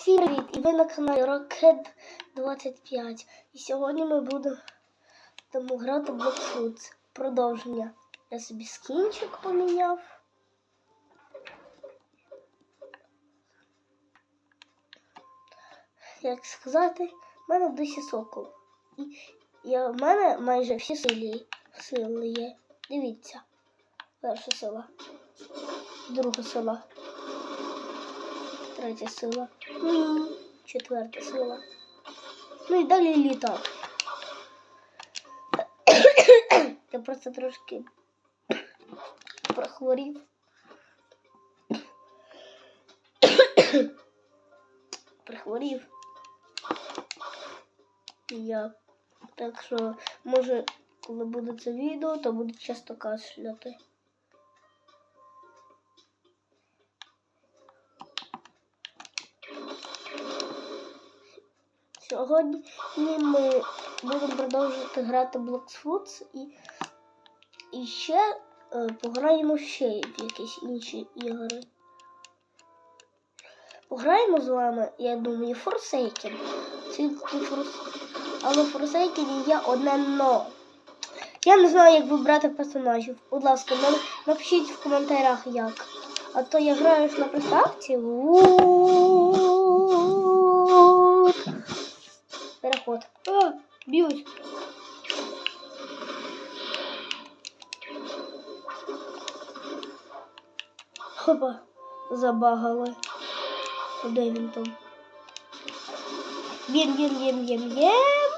Всім привіт! І ви на каналі Rocket 25. І сьогодні ми будемо грати в Blockfruits. Продовження. Я собі скінчик поміняв. Як сказати, в мене досі сокол. І я, в мене майже всі сили, сили є. Дивіться. Перша сила. Друга сила. Третя сила. І четверта сила. Ну і далі літак. Я просто трошки прохворів. Прихворів. Я. Так що, може, коли буде це відео, то буду часто кашляти. Сьогодні ми будемо продовжувати грати Bloxfoots і, і ще е, пограємо ще в якісь інші ігри. Пограємо з вами, я думаю, Forsaken. Тільки Forsaken. Але в Forsaken є одне но. Я не знаю, як вибрати персонажів. Будь ласка, напишіть в коментарях як. А то я граю на приставці. Переход. А, б'ють. Хопа, забагали. Де він там? Б'єм, б'єм, б'єм, б'єм, б'єм.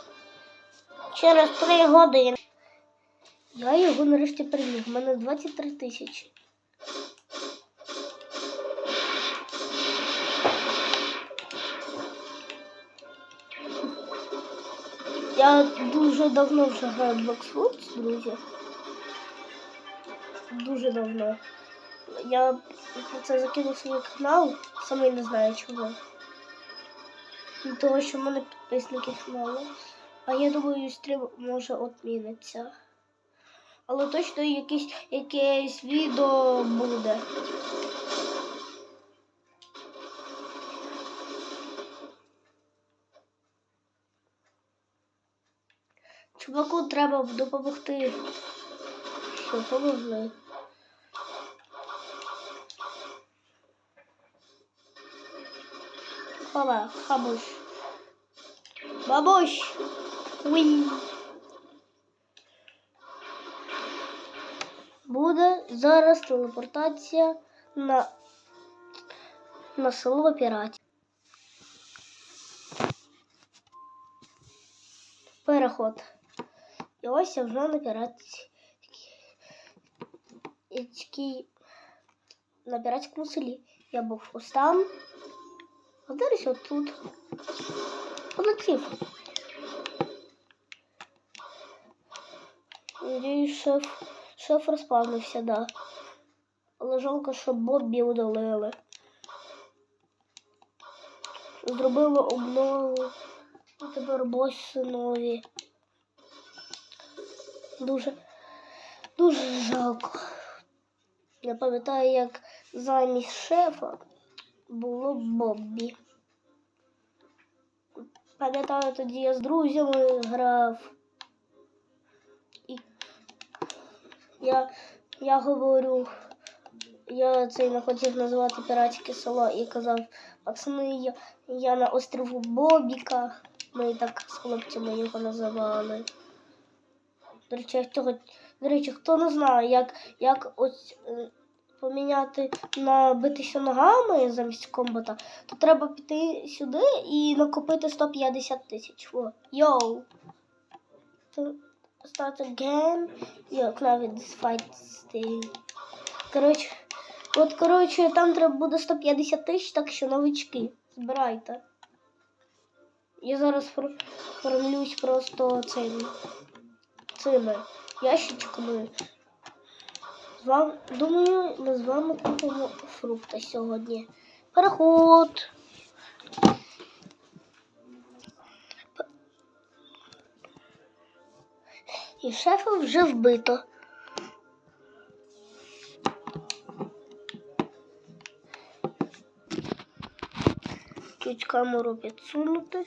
Через три години. Я його нарешті переміг. У мене 23 тисячі. Я дуже давно вже граю в Bloxfoots, друзі. Дуже давно. Я це закинув свій канал, саме не знаю чого. Від того, що в мене підписники мало. А я думаю, стрім може отміниться. Але точно якесь, якесь відео буде. Чуваку треба допомогти. Що, помогли. Хова, хабуш. Бабуш. Уй. Буде зараз телепортація на, на село піратів. Переход. І ось я вже на піратській на піратському селі. Я був ось там. А зараз отут. Полетів. Надіюсь, шеф, шеф розпавнився, да. Але жалко, що Боббі удалили. Зробили обнову. Тепер босси нові. Дуже, дуже жалко. Я пам'ятаю, як замість шефа було Боббі. Пам'ятаю, тоді я з друзями грав. І я, я говорю, я цей не хотів називати піратське село і казав, пацани, я, я на острову Бобіка. Ми так з хлопцями його називали. До речі, хто, до речі, хто не знає, як, як ось е, поміняти на битися ногами замість комбата, то треба піти сюди і накопити 150 тисяч. Во. Йоу. Start again. Yo, навіть fight stay. Коротше, от, коротше, там треба буде 150 тисяч, так що новички. Збирайте. Я зараз фор- формлюсь просто цими, цими ящичками. З вами, думаю, ми з вами купимо фрукта сьогодні. Переход. І шефа вже вбито. чуть камеру підсунути.